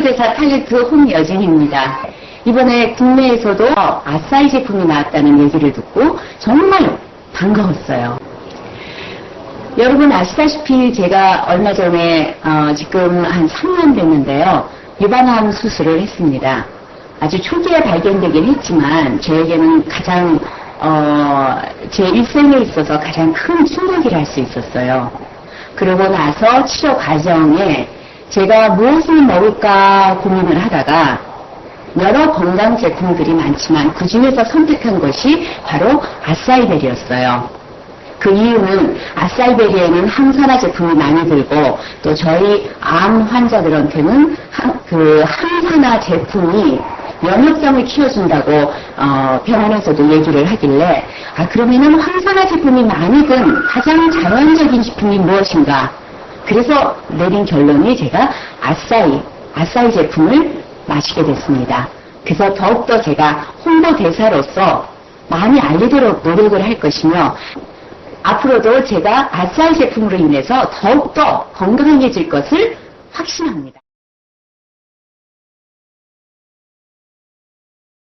홍보대사 탤런트 홍여진입니다. 이번에 국내에서도 아싸이 제품이 나왔다는 얘기를 듣고 정말 반가웠어요. 여러분 아시다시피 제가 얼마 전에 어, 지금 한 3년 됐는데요. 유방암 수술을 했습니다. 아주 초기에 발견되긴 했지만 저에게는 가장 어, 제 일생에 있어서 가장 큰 충격이라 할 수 있었어요. 그러고 나서 치료 과정에 제가 무엇을 먹을까 고민을 하다가 여러 건강 제품들이 많지만 그 중에서 선택한 것이 바로 아싸이벨이었어요. 그 이유는 아싸이베리에는 항산화 제품이 많이 들고 또 저희 암 환자들한테는 항- 그 항산화 제품이 면역성을 키워준다고 어, 병원에서도 얘기를 하길래 아 그러면은 항산화 제품이 많이 든 가장 자연적인 제품이 무엇인가 그래서 내린 결론이 제가 아싸이 아싸이 제품을 마시게 됐습니다. 그래서 더욱더 제가 홍보 대사로서 많이 알리도록 노력을 할 것이며 앞으로도 제가 아싸이 제품으로 인해서 더욱더 건강해질 것을 확신합니다.